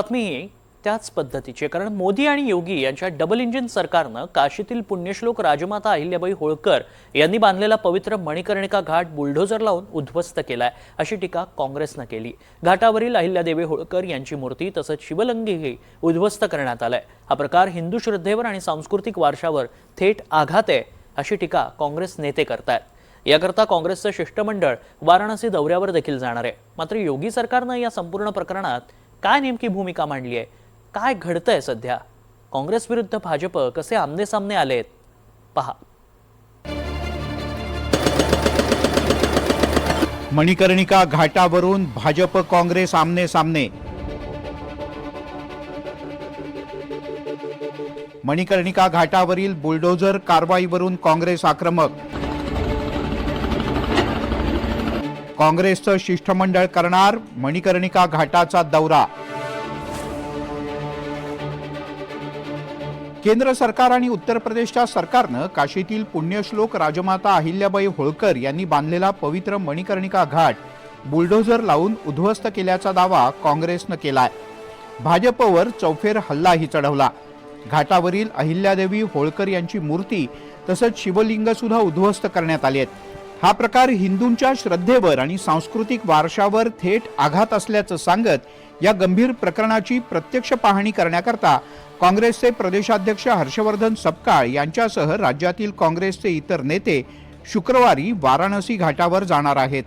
बातमी त्याच पद्धतीची कारण मोदी आणि योगी यांच्या डबल इंजिन सरकारनं काशीतील पुण्यश्लोक राजमाता अहिल्याबाई होळकर यांनी बांधलेला पवित्र मणिकर्णिका घाट बुलडोझर लावून उद्ध्वस्त केलाय अशी टीका काँग्रेसनं केली. घाटावरील अहिल्यादेवी होळकर यांची मूर्ती तसंच शिवलंगीही उद्ध्वस्त करण्यात आलाय. हा प्रकार हिंदू श्रद्धेवर आणि सांस्कृतिक वारशावर थेट आघात आहे अशी टीका काँग्रेस नेते करतायत. याकरता काँग्रेसचं शिष्टमंडळ वाराणसी दौऱ्यावर देखील जाणार आहे. मात्र योगी सरकारनं या संपूर्ण प्रकरणात काय नेमकी भूमिका मांडली आहे? काय घडतंय सध्या? काँग्रेस विरुद्ध भाजप कसे आमने सामने आलेत पहा. मणिकर्णिका घाटावरून भाजप काँग्रेस आमने सामने मणिकर्णिका घाटावरील बुलडोझर कारवाईवरून काँग्रेस आक्रमक. काँग्रेसचं शिष्टमंडळ करणार मणिकर्णिका घाटाचा दौरा. केंद्र सरकार आणि उत्तर प्रदेशच्या सरकारनं काशीतील पुण्यश्लोक राजमाता अहिल्याबाई होळकर यांनी बांधलेला पवित्र मणिकर्णिका घाट बुलडोझर लावून उद्ध्वस्त केल्याचा दावा काँग्रेसनं केलाय. भाजपवर चौफेर हल्लाही चढवला घाटावरील अहिल्यादेवी होळकर यांची मूर्ती तसंच शिवलिंग सुद्धा उद्ध्वस्त करण्यात आली आहेत. हा प्रकार हिंदूंच्या श्रद्धेवर आणि सांस्कृतिक वारशावर थेट आघात असल्याचं सांगत या गंभीर प्रकरणाची प्रत्यक्ष पाहणी करण्याकरता काँग्रेसचे प्रदेशाध्यक्ष हर्षवर्धन सपकाळ यांच्यासह राज्यातील काँग्रेसचे इतर नेते शुक्रवारी वाराणसी घाटावर जाणार आहेत.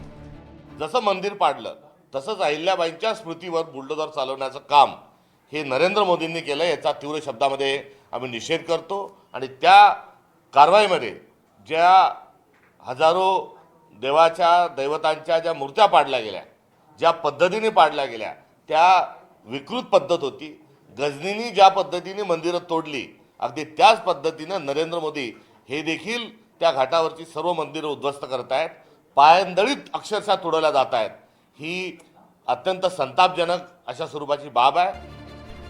जसं मंदिर पाडलं तसंच अहिल्याबाईंच्या स्मृतीवर बुलडोजर चालवण्याचं काम हे नरेंद्र मोदींनी केलं याचा तीव्र शब्दामध्ये आम्ही निषेध करतो. आणि त्या कारवाईमध्ये ज्या हजारो देवाच्या दैवतांच्या ज्या मूर्त्या पाडल्या गेल्या ज्या पद्धतीने पाडल्या गेल्या त्या विकृत पद्धत होती. गजनीनी ज्या पद्धतीने मंदिरं तोडली अगदी त्याच पद्धतीनं नरेंद्र मोदी हे देखील त्या घाटावरची सर्व मंदिरं उद्ध्वस्त करत आहेत पायंदळीत अक्षरशः तुडवल्या जात आहेत ही अत्यंत संतापजनक अशा स्वरूपाची बाब आहे.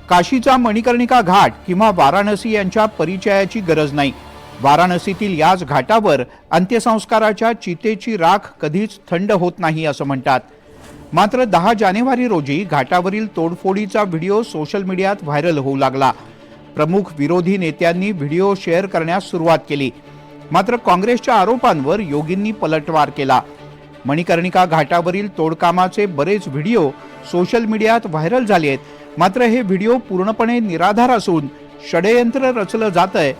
काशीचा मणिकर्णिका घाट किंवा वाराणसी यांच्या परिचयाची गरज नाही. वाराणसीतील याच घाटावर अंत्यसंस्काराच्या चितेची राख कधीच थंड होत नाही असं म्हणतात. मात्र दहा जानेवारी रोजी घाटावरील तोडफोडीचा व्हिडिओ सोशल मीडियात व्हायरल होऊ लागला. प्रमुख विरोधी नेत्यांनी व्हिडिओ शेअर करण्यास सुरुवात केली. मात्र काँग्रेसच्या आरोपांवर योगींनी पलटवार केला. मणिकर्णिका घाटावरील तोडकामाचे बरेच व्हिडिओ सोशल मीडियात व्हायरल झाले आहेत मात्र हे व्हिडिओ पूर्णपणे निराधार असून षडयंत्र रचलं जात आहे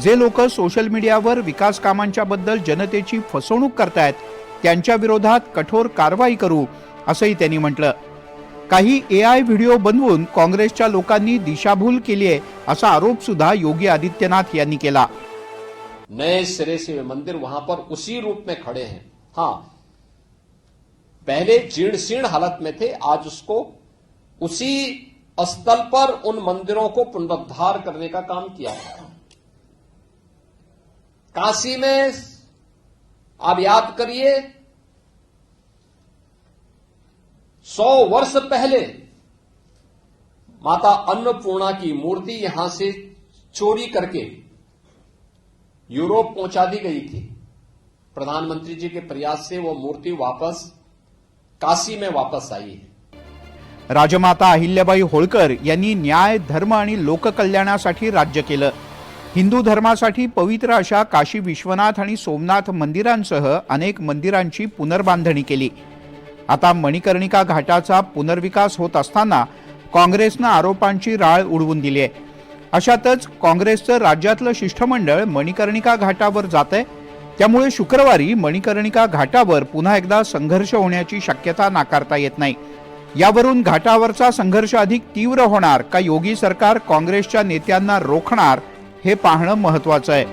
जे लोक सोशल मीडियावर विकास कामांच्या बद्दल जनतेची फसवणूक करतायत त्यांच्या विरोधात कठोर कारवाई करू असंही त्यांनी म्हटलं. काही ए आय व्हिडिओ बनवून काँग्रेसच्या लोकांनी दिशाभूल केली आहे असा आरोप सुद्धा योगी आदित्यनाथ यांनी केला. नए सिरे से मंदिर वहां पर उसी रूप में खड़े हैं। हां पहले जीर्ण शीर्ण हालत में थे आज उसको उसी स्थल पर उन मंदिरों को पुनरुद्धार करने का काम किया है। काशी में आप याद करिए, सौ वर्ष पहले माता अन्नपूर्णा की मूर्ति यहाँ से चोरी करके यूरोप पहुँचा दी गई थी। प्रधानमंत्री जी के प्रयास से वो मूर्ति वापस काशी में वापस आई है। राजमाता अहिल्याबाई होळकर यांनी न्याय, धर्म आणि लोककल्याणासाठी राज्य केलं. हिंदू धर्मासाठी पवित्र अशा काशी विश्वनाथ आणि सोमनाथ मंदिरांसह अनेक मंदिरांची पुनर्बांधणी केली. आता मणिकर्णिका घाटाचा पुनर्विकास होत असताना काँग्रेसनं आरोपांची राळ उडवून दिली आहे. अशातच काँग्रेसचं राज्यातलं शिष्टमंडळ मणिकर्णिका घाटावर जात आहे त्यामुळे शुक्रवारी मणिकर्णिका घाटावर पुन्हा एकदा संघर्ष होण्याची शक्यता नाकारता येत नाही. यावरून घाटावरचा संघर्ष अधिक तीव्र होणार का योगी सरकार काँग्रेसच्या नेत्यांना रोखणार हे पाहणं महत्वाचं आहे.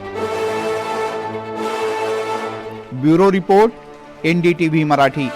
Bureau report NDTV Marathi.